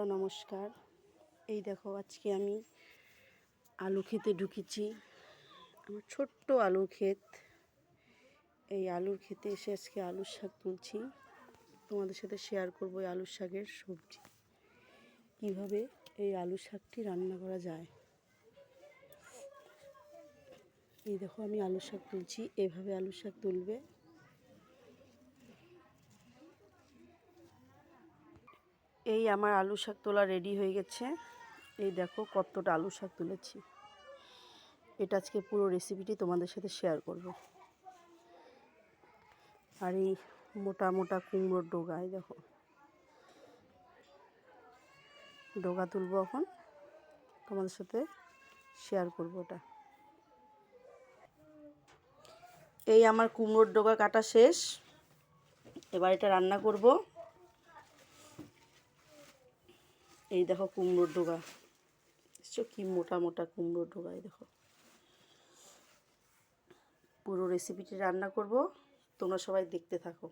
বন্ধুরা, নমস্কার। এই দেখো, আজকে আমি আলু খেতে ঢুকেছি। আমার ছোট্ট আলুর ক্ষেত। এই আলুর খেতে এসে আজকে আলুর শাক তুলছি। তোমাদের সাথে শেয়ার করব এই আলুর শাকের সবজি। কীভাবে এই আলুর শাকটি রান্না করা যায়। এই দেখো, আমি আলুর শাক তুলছি। এভাবে আলুর শাক তুলবে। এই আমার আলু শাক তোলা রেডি হয়ে গেছে। এই দেখো কতটা আলু শাক তুলেছি। এটা আজকে পুরো রেসিপিটি তোমাদের সাথে শেয়ার করব। আর এই মোটা মোটা কুমড়োর ডোগা, এই দেখো। ডোগা তুলবো এখন। তোমাদের সাথে শেয়ার করব ওটা এই আমার কুমড়োর ডোগা কাটা শেষ। এবার এটা রান্না করব। এই দেখো কুমড়োর ডোগা। দেখছ কি মোটা মোটা কুমড়োর ডোগা, এই দেখো। পুরো রেসিপিটি রান্না করব, তোমরা সবাই দেখতে থাকো।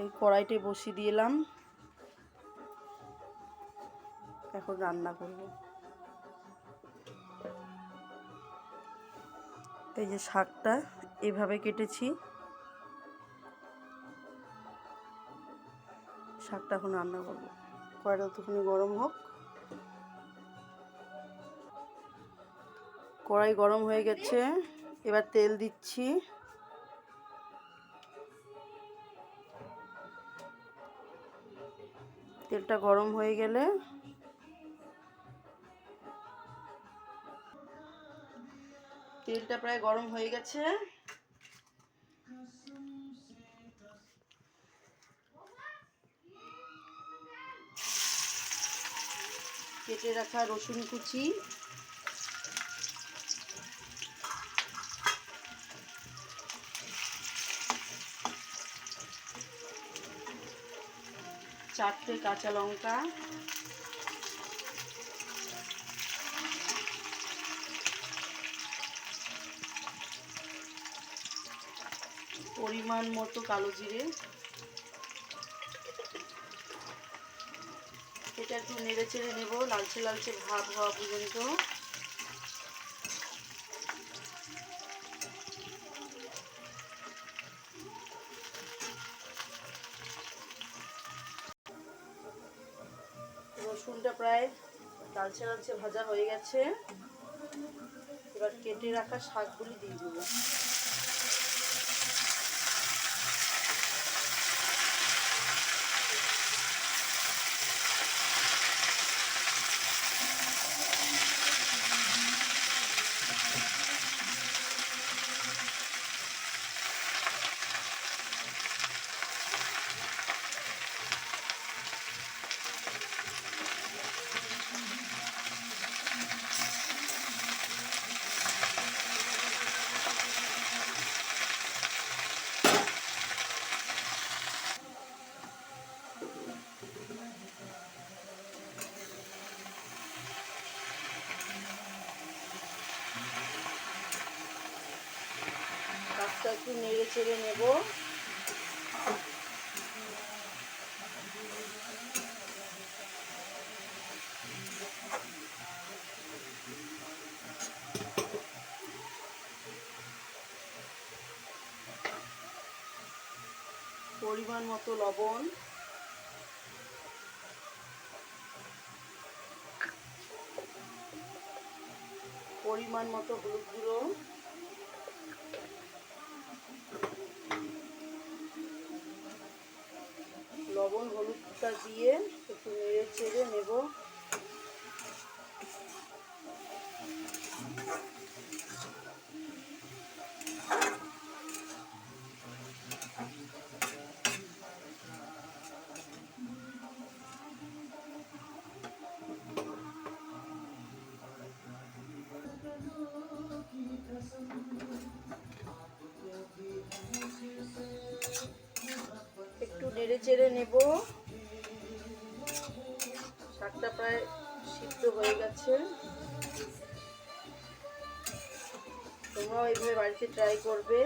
এই কড়াইতে বসিয়ে দিলাম। এখন রান্না করব। এই যে শাকটা, এভাবে কেটেছি। শাকটা এখন রান্না করব। কড়াইটা ততক্ষণে গরম হোক। কড়াই গরম হয়ে গেছে। এবার তেল দিচ্ছি। তেলটা গরম হয়ে গেলে তেলটা প্রায় গরম হয়ে গেছে। কেটে রাখা রসুন কুচি। চারটে কাঁচা লঙ্কা। পরিমাণ মতো কালো জিরে। এটা একটু নেড়ে চেড়ে নেব, লালচে লালচে ভাব হওয়া পর্যন্ত। রসুনটা প্রায় লালচে লালচে ভাজা হয়ে গেছে। এবার কেটে রাখা শাকগুলি দিয়ে দেবো। শাকটা একটু নেড়ে চেড়ে নেব। পরিমাণ মতো লবণ। পরিমাণ মতো হলুদ গুঁড়ো লবণ হলুদটা দিয়ে একটু নেড়ে চেড়ে নেব। একটু নেড়ে চেড়ে নেব। শাকটা প্রায় সিদ্ধ হয়ে গেছে। তোমরাও এইভাবে বাড়িতে ট্রাই করবে।